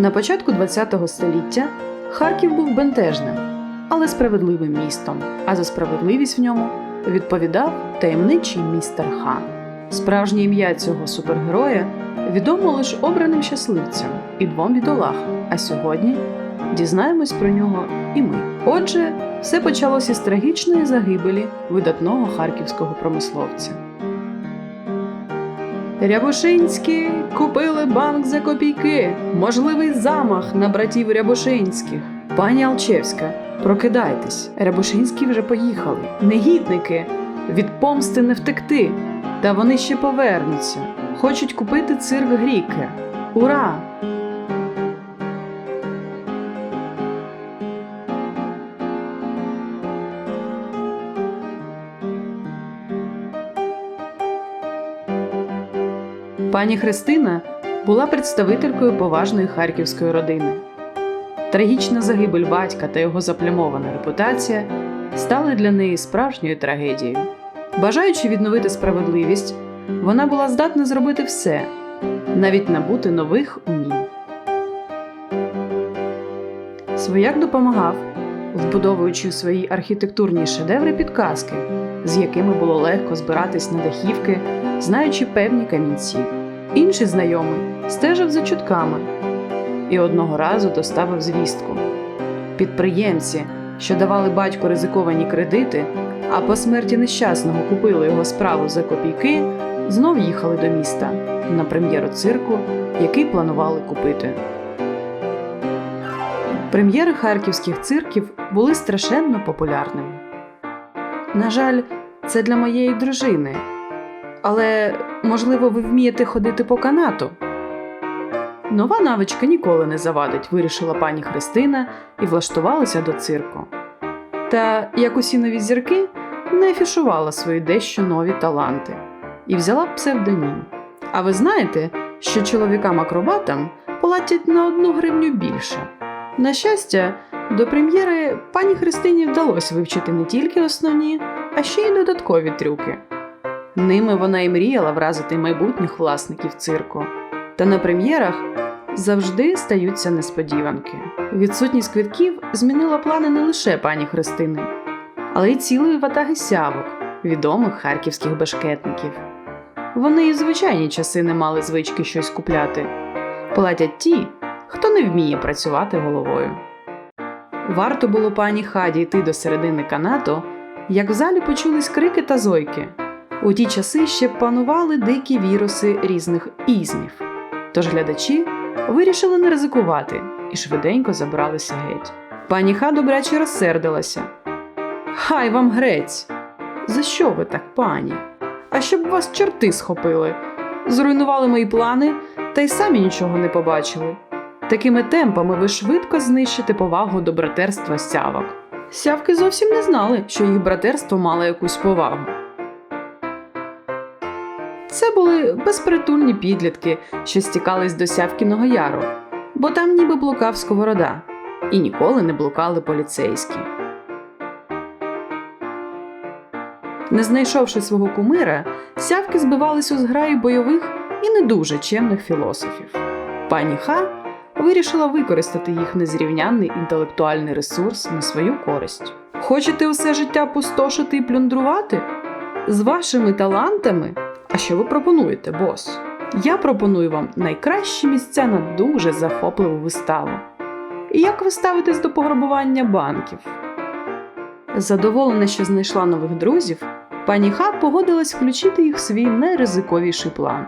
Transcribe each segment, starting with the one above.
На початку ХХ століття Харків був бентежним, але справедливим містом, а за справедливість в ньому відповідав таємничий містер Хан. Справжнє ім'я цього супергероя відомо лише обраним щасливцям і двом бідолахам. А сьогодні дізнаємось про нього і ми. Отже, все почалося з трагічної загибелі видатного харківського промисловця. Рябошинські купили банк за копійки. Можливий замах на братів Рябошинських. Пані Алчевська, прокидайтесь. Рябошинські вже поїхали. Негідники. Від помсти не втекти. Та вони ще повернуться. Хочуть купити цирк Гріки. Ура! Пані Христина була представителькою поважної харківської родини. Трагічна загибель батька та його заплямована репутація стали для неї справжньою трагедією. Бажаючи відновити справедливість, вона була здатна зробити все, навіть набути нових умінь. Свояк допомагав, вбудовуючи у свої архітектурні шедеври підказки, з якими було легко збиратись на дахівки, знаючи певні камінці. Інший знайомий стежив за чутками і одного разу доставив звістку. Підприємці, що давали батьку ризиковані кредити, а по смерті нещасного купили його справу за копійки, знов їхали до міста на прем'єру цирку, який планували купити. Прем'єри харківських цирків були страшенно популярними. На жаль, це для моєї дружини. Але, можливо, ви вмієте ходити по канату? Нова навичка ніколи не завадить, вирішила пані Христина і влаштувалася до цирку. Та, як усі нові зірки, не афішувала свої дещо нові таланти і взяла псевдонім. А ви знаєте, що чоловікам-акробатам платять на одну гривню більше? На щастя, до прем'єри пані Христині вдалося вивчити не тільки основні, а ще й додаткові трюки. Ними вона і мріяла вразити майбутніх власників цирку. Та на прем'єрах завжди стаються несподіванки. Відсутність квитків змінила плани не лише пані Христини, але й цілої ватаги сявок, відомих харківських башкетників. Вони і в звичайні часи не мали звички щось купляти. Платять ті, хто не вміє працювати головою. Варто було пані Хаді йти до середини канату, як в залі почулись крики та зойки. У ті часи ще панували дикі віруси різних ізмів. Тож глядачі вирішили не ризикувати і швиденько забралися геть. Пані Ха добряче розсердилася. Хай вам грець! За що ви так, пані? А щоб вас чорти схопили, зруйнували мої плани та й самі нічого не побачили. Такими темпами ви швидко знищите повагу до братерства сявок. Сявки зовсім не знали, що їх братерство мало якусь повагу. Це були безпритульні підлітки, що стікались до Сявкіного яру, бо там ніби блукав сковорода, і ніколи не блукали поліцейські. Не знайшовши свого кумира, сявки збивались у зграї бойових і не дуже чемних філософів. Пані Ха вирішила використати їх незрівнянний інтелектуальний ресурс на свою користь. Хочете усе життя пустошити і плюндрувати? З вашими талантами? А що ви пропонуєте, бос? Я пропоную вам найкращі місця на дуже захопливу виставу. І як ви ставитесь до пограбування банків? Задоволена, що знайшла нових друзів, пані Ха погодилась включити їх в свій найризиковіший план.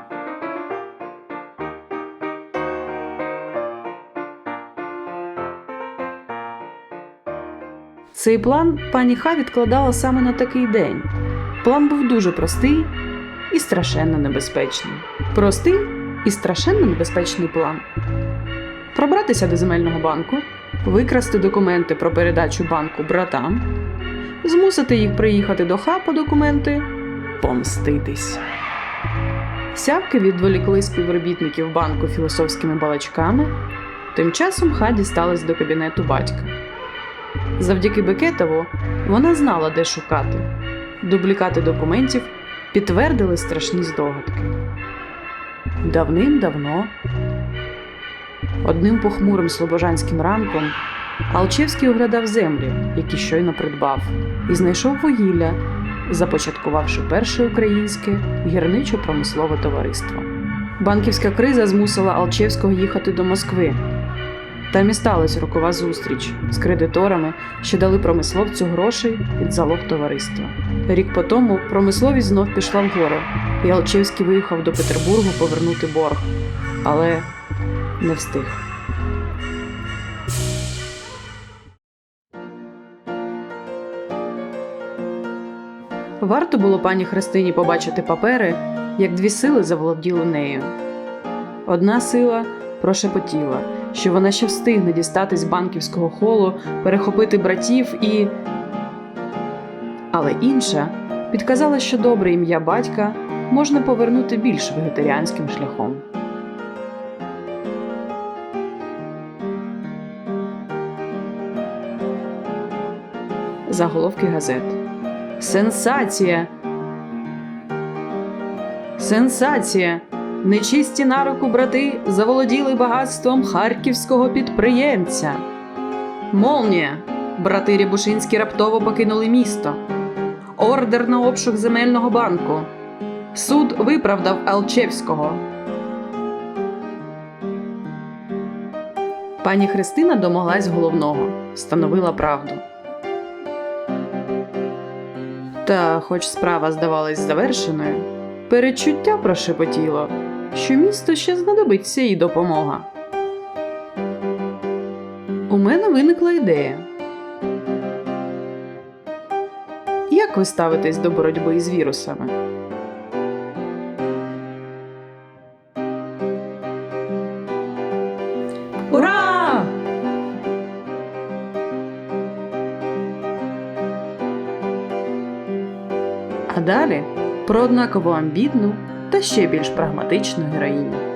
Цей план пані Ха відкладала саме на такий день. План був дуже простий і страшенно небезпечний. Простий і страшенно небезпечний план. Пробратися до земельного банку, викрасти документи про передачу банку братам, змусити їх приїхати до ха по документи, помститись. Сявки відволікли співробітників банку філософськими балачками. Тим часом ха дісталась до кабінету батька. Завдяки Бекетову вона знала, де шукати. Дублікати документів підтвердили страшні здогадки. Давним-давно Одним похмурим слобожанським ранком Алчевський оглядав землі, які щойно придбав, і знайшов вугілля, започаткувавши перше українське гірничо-промислове товариство. Банківська криза змусила Алчевського їхати до Москви. Там і сталася рокова зустріч з кредиторами, що дали промисловцю грошей під залог товариства. Рік по тому промисловість знов пішла вгору, і Алчевський виїхав до Петербургу повернути борг, але не встиг. Варто було пані Христині побачити папери, як дві сили заволоділи нею. Одна сила прошепотіла, що вона ще встигне дістати з банківського холу, перехопити братів і. Але інша підказала, що добре ім'я батька можна повернути більш вегетаріанським шляхом. Заголовки газет. Сенсація! Сенсація! Нечисті на руку брати заволоділи багатством харківського підприємця. Молнія! Брати Рябушинські раптово покинули місто. Ордер на обшук земельного банку. Суд виправдав Алчевського. Пані Христина домоглась головного, встановила правду. Та, хоч справа здавалась завершеною, передчуття прошепотіло, що місто ще знадобиться їй допомога. У мене виникла ідея. Як ви ставитесь до боротьби з вірусами? Ура! А далі про однаково амбітну та ще більш прагматичну героїню.